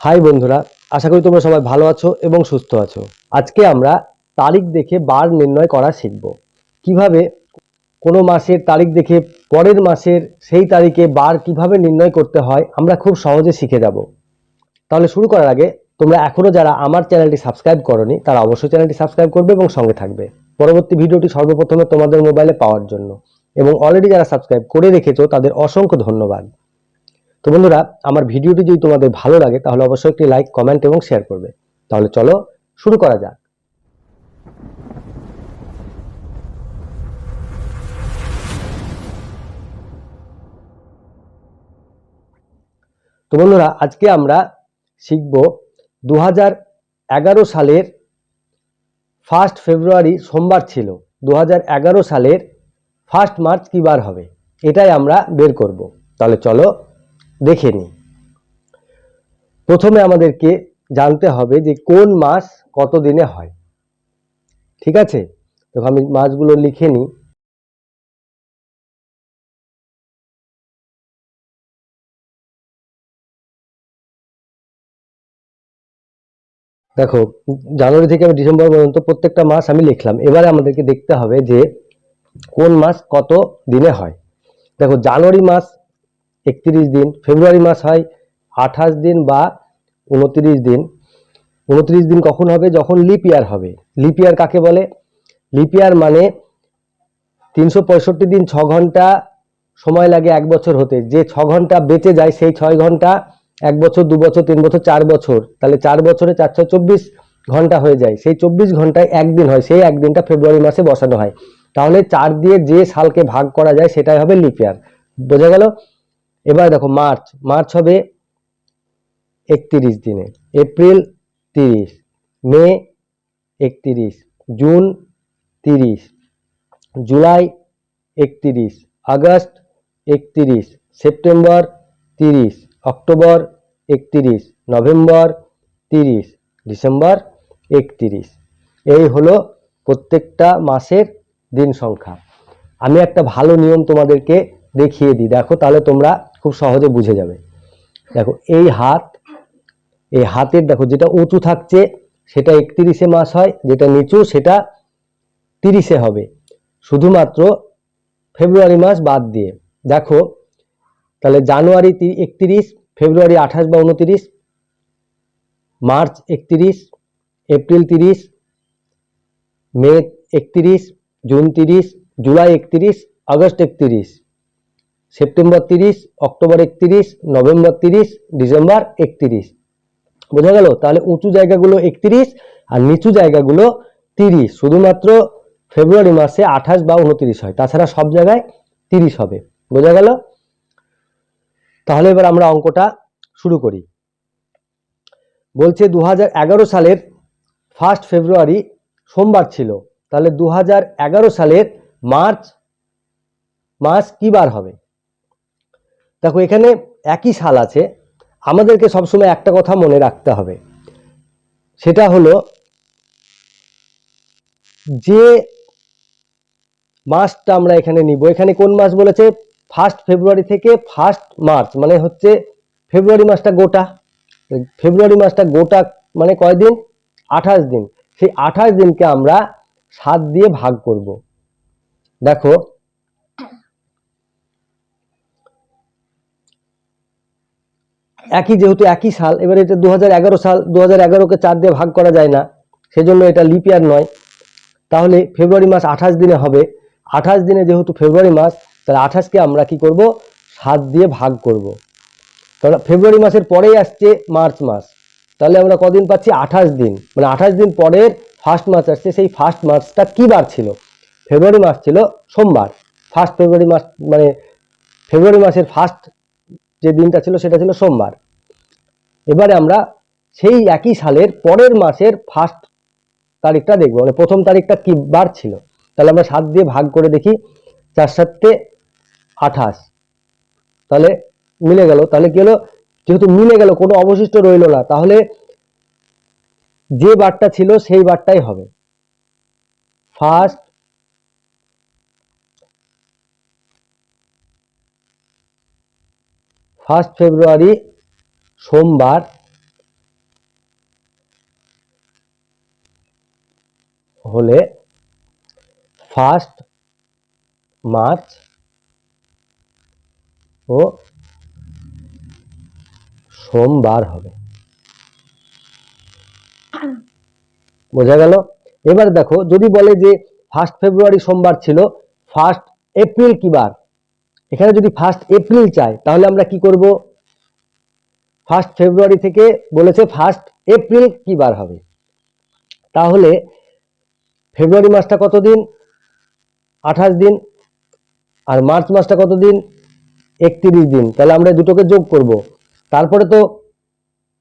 High বন্ধুরা, আশা করি তোমরা সবাই ভালো আছো এবং সুস্থ আছো। আজকে আমরা তারিখ দেখে বার নির্ণয় করা শিখব। কীভাবে কোনো মাসের তারিখ দেখে পরের মাসের সেই তারিখে বার কীভাবে নির্ণয় করতে হয়, আমরা খুব সহজে শিখে যাব। তাহলে শুরু করার আগে, তোমরা এখনও যারা আমার চ্যানেলটি সাবস্ক্রাইব করনি, তারা অবশ্যই চ্যানেলটি সাবস্ক্রাইব করবে এবং সঙ্গে থাকবে। পরবর্তী ভিডিওটি সর্বপ্রথমে তোমাদের মোবাইলে পাওয়ার জন্য। এবং অলরেডি যারা সাবস্ক্রাইব করে রেখেছো, তাদের অসংখ্য ধন্যবাদ। তো বন্ধুরা, আমার ভিডিওটি যদি তোমাদের ভালো লাগে, তাহলে অবশ্যই একটি লাইক কমেন্ট এবং শেয়ার করবে। তাহলে চলো শুরু করা যাক। তো বন্ধুরা, আজকে আমরা শিখব দু এগারো সালের ফার্স্ট ফেব্রুয়ারি সোমবার ছিল। দু হাজার এগারো সালের ফার্স্ট মার্চ কি বার হবে? এটাই আমরা বের করব। তাহলে চলো দেখে নিই। প্রথমে আমাদেরকে জানতে হবে যে কোন মাস কত দিনে হয়। ঠিক আছে? তো আমি মাসগুলো লিখে নিই। দেখো, জানুয়ারি থেকে আমি ডিসেম্বর পর্যন্ত প্রত্যেকটা মাস আমি লিখলাম। এবারে আমাদেরকে দেখতে হবে যে কোন মাস কত দিনে হয়। দেখো, জানুয়ারি মাস একত্রিশ দিন। ফেব্রুয়ারি মাস হয় আঠাশ দিন বা উনত্রিশ দিন। উনত্রিশ দিন কখন হবে? যখন লিপ ইয়ার হবে। লিপ ইয়ার কাকে বলে? লিপ ইয়ার মানে তিনশো পঁয়ষট্টি দিন ছ ঘণ্টা সময় লাগে এক বছর হতে। যে ছ ঘণ্টা বেঁচে যায় সেই ছয় ঘণ্টা এক বছর, দু বছর, তিন বছর, চার বছর। তাহলে চার বছরে চারশো চব্বিশ ঘণ্টা হয়ে যায়। সেই চব্বিশ ঘন্টায় একদিন হয়। সেই একদিনটা ফেব্রুয়ারি মাসে বসানো হয়। তাহলে চার দিয়ে যে সালকে ভাগ করা যায় সেটাই হবে লিপ ইয়ার বোঝা গেল? এবার দেখো মার্চ মার্চ হবে একত্রিশ দিনে, এপ্রিল তিরিশ, মে একত্রিশ, জুন তিরিশ, জুলাই একত্রিশ, আগস্ট একত্রিশ, সেপ্টেম্বর তিরিশ, অক্টোবর একত্রিশ, নভেম্বর তিরিশ, ডিসেম্বর একত্রিশ। এই হলো প্রত্যেকটা মাসের দিন সংখ্যা। আমি একটা ভালো নিয়ম তোমাদেরকে দেখিয়ে দিই। দেখো তাহলে তোমরা খুব সহজে বুঝে যাবে। দেখো, এই হাত, এই হাতের দেখো যেটা উঁচু থাকছে, সেটা একত্রিশে মাস হয়, যেটা নিচু সেটা তিরিশে হবে। শুধুমাত্র ফেব্রুয়ারি মাস বাদ দিয়ে। দেখো, তাহলে জানুয়ারি একত্রিশ, ফেব্রুয়ারি আঠাশ বা উনত্রিশ, মার্চ একত্রিশ, এপ্রিল তিরিশ, মে একত্রিশ, জুন তিরিশ, জুলাই একত্রিশ, আগস্ট একত্রিশ। সেপ্টেম্বর তিরিশ, অক্টোবর একত্রিশ, নভেম্বর তিরিশ, ডিসেম্বর একত্রিশ। বোঝা গেল? তাহলে উঁচু জায়গাগুলো একত্রিশ আর নিচু জায়গাগুলো তিরিশ। শুধুমাত্র ফেব্রুয়ারি মাসে আঠাশ বা উনত্রিশ হয়। তাছাড়া সব জায়গায় তিরিশ হবে। বোঝা গেল? তাহলে এবার আমরা অঙ্কটা শুরু করি। বলছে দু হাজার এগারো সালের ফার্স্ট ফেব্রুয়ারি সোমবার ছিল। তাহলে দু হাজার এগারো সালের মার্চ, মাস কি বার হবে? দেখো, এখানে একই সাল আছে। আমাদেরকে সবসময় একটা কথা মনে রাখতে হবে। সেটা হলো, যে মাসটা আমরা এখানে নিব, এখানে কোন মাস বলেছে? ফার্স্ট ফেব্রুয়ারি থেকে ফার্স্ট মার্চ মানে হচ্ছে ফেব্রুয়ারি মাসটা গোটা। ফেব্রুয়ারি মাসটা গোটা মানে কয়দিন? আঠাশ দিন। সেই আঠাশ দিনকে আমরা সাত দিয়ে ভাগ করব। দেখো একই যেহেতু একই সাল, এবার এটা দু হাজার এগারো সাল দু হাজার এগারোকে চার দিয়ে ভাগ করা যায় না, সেজন্য এটা লিপ ইয়ার নয়। তাহলে ফেব্রুয়ারি মাস আঠাশ দিনে হবে। আঠাশ দিনে যেহেতু ফেব্রুয়ারি মাস, তাহলে আঠাশকে আমরা কি করব? সাত দিয়ে ভাগ করব। তাহলে ফেব্রুয়ারি মাসের পরেই আসছে মার্চ মাস। তাহলে আমরা কদিন পাচ্ছি? আঠাশ দিন। মানে আঠাশ দিন পরের ফার্স্ট মাস আসছে। সেই ফার্স্ট মাসটা কি বার ছিল? ফেব্রুয়ারি মাস ছিল সোমবার। ফার্স্ট ফেব্রুয়ারি মাস মানে ফেব্রুয়ারি মাসের ফার্স্ট যে দিনটা ছিল সেটা ছিল সোমবার। এবারে আমরা সেই একই সালের পরের মাসের ফার্স্ট তারিখটা দেখব মানে প্রথম তারিখটা কি বার ছিল। তাহলে আমরা সাত দিয়ে ভাগ করে দেখি, চার সাতটে আঠাশ। তাহলে মিলে গেল, তাহলে কি হলো? যেহেতু মিলে গেল, কোনো অবশিষ্ট রইল না, তাহলে যে বারটা ছিল সেই বারটাই হবে। ফার্স্ট ফার্স্ট ফেব্রুয়ারি সোমবার হলে ফার্স্ট মার্চ ও সোমবার হবে। বোঝা গেল? এবার দেখো, যদি বলে যে ফার্স্ট ফেব্রুয়ারি সোমবার ছিল, ফার্স্ট এপ্রিল কি বার? এখানে যদি ফার্স্ট এপ্রিল চাই, তাহলে আমরা কি করব? ফার্স্ট ফেব্রুয়ারি থেকে বলেছে ফার্স্ট এপ্রিল কি বার হবে? তাহলে ফেব্রুয়ারি মাসটা কতদিন? আঠাশ দিন। আর মার্চ মাসটা কতদিন? একত্রিশ দিন। তাহলে আমরা দুটোকে যোগ করব। তারপরে তো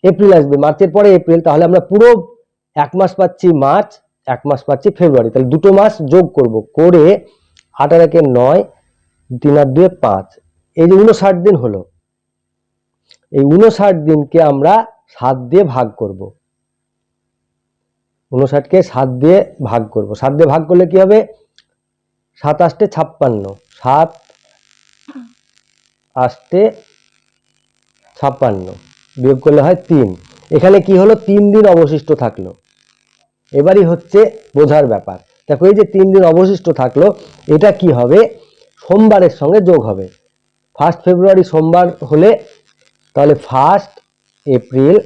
এপ্রিল আসবে। মার্চের পরে এপ্রিল তাহলে আমরা পুরো এক মাস পাচ্ছি মার্চ এক মাস পাচ্ছি ফেব্রুয়ারি তাহলে দুটো মাস যোগ করব। করে আঠারো একে নয় তিন আর দুয়ে পাঁচ। এই যে উনষাট দিন হলো, এই উনষাট দিনকে আমরা সাত দিয়ে ভাগ করব। উনষাটকে সাত দিয়ে ভাগ করব। সাত দিয়ে ভাগ করলে কি হবে? সাত আষ্টে ছাপ্পান্ন। সাত আষ্টে ছাপ্পান্ন। বিয়োগ করলে হয় তিন। এখানে কি হলো? তিন দিন অবশিষ্ট থাকল। এবারই হচ্ছে বোঝার ব্যাপার। দেখো, এই যে তিন দিন অবশিষ্ট থাকল, এটা কি হবে? সোমবারের সঙ্গে যোগ হবে। ফার্স্ট ফেব্রুয়ারি সোমবার হলে তাহলে ফার্স্ট এপ্রিল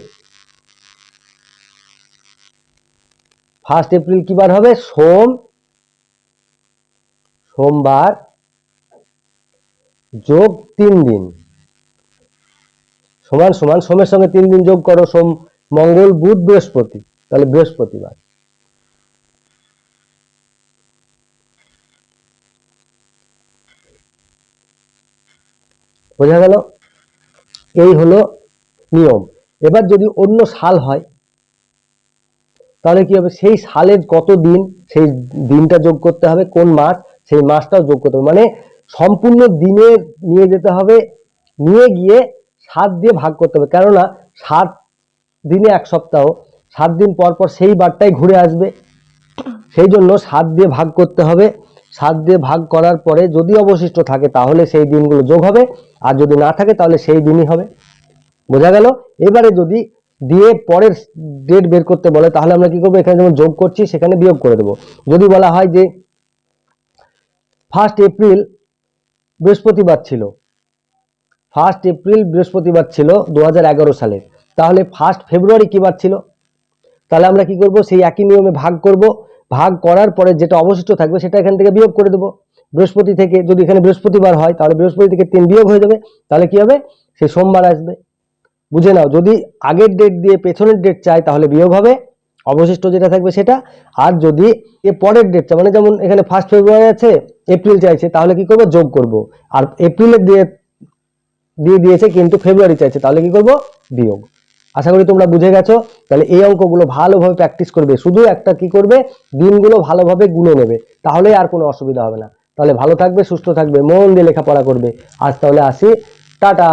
ফার্স্ট এপ্রিল কি বার হবে? সোম, সোমবার যোগ তিন দিন। সমান সমান সোমের সঙ্গে তিন দিন যোগ করো, সোম, মঙ্গল, বুধ, বৃহস্পতি। তাহলে বৃহস্পতিবার। বোঝা গেল? এই হলো নিয়ম। এবার যদি অন্য সাল হয়, তাহলে কি হবে? সেই সালের কত দিন সেই দিনটা যোগ করতে হবে? কোন মাস? সেই মাসটাও যোগ করতে হবে। মানে সম্পূর্ণ দিনে নিয়ে যেতে হবে, নিয়ে গিয়ে সাত দিয়ে ভাগ করতে হবে। কেননা সাত দিনে এক সপ্তাহ, সাত দিন পর পর সেই বারটাই ঘুরে আসবে। সেই জন্য সাত দিয়ে ভাগ করতে হবে। সাত দিয়ে ভাগ করার পরে যদি অবশিষ্ট থাকে, তাহলে সেই দিনগুলো যোগ হবে। আর যদি না থাকে, তাহলে সেই দিনই হবে। বোঝা গেল? এবারে যদি দিয়ে পরের ডেট বের করতে বলে, তাহলে আমরা কি করব? এখানে যেমন যোগ করছি, সেখানে বিয়োগ করে দেবো। যদি বলা হয় যে ফার্স্ট এপ্রিল বৃহস্পতিবার ছিল ফার্স্ট এপ্রিল বৃহস্পতিবার ছিল দু হাজার এগারো সালে, তাহলে ফার্স্ট ফেব্রুয়ারি কি বার ছিল? তাহলে আমরা কি করব? সেই একই নিয়মে ভাগ করব। ভাগ করার পরে যেটা অবশিষ্ট থাকবে সেটা এখান থেকে বিয়োগ করে দেবো। বৃহস্পতি থেকে যদি এখানে বৃহস্পতিবার হয়, তাহলে বৃহস্পতি থেকে তিন বিয়োগ হয়ে যাবে। তাহলে কি হবে? সে সোমবার আসবে। বুঝে নাও, যদি আগের ডেট দিয়ে পেছনের ডেট চাই তাহলে বিয়োগ হবে। অবশিষ্ট যেটা থাকবে সেটা। আর যদি এ পরের ডেট চাই মানে যেমন এখানে ফার্স্ট ফেব্রুয়ারি আছে এপ্রিল চাইছে, তাহলে কি করব? যোগ করব। আর এপ্রিলের দিয়ে দিয়ে দিয়েছে, কিন্তু ফেব্রুয়ারি চাইছে, তাহলে কি করব? বিয়োগ। আশা করি তোমরা বুঝে গেছো। তাহলে এই অঙ্কগুলো ভালোভাবে প্র্যাকটিস করবে। শুধু একটা কি করবে? দিনগুলো ভালোভাবে গুনে নেবে। তাহলে আর কোনো অসুবিধা হবে না। তাহলে ভালো থাকবে, সুস্থ থাকবে, মন দিয়ে লেখাপড়া করবে। আজ তাহলে আসি। টাটা!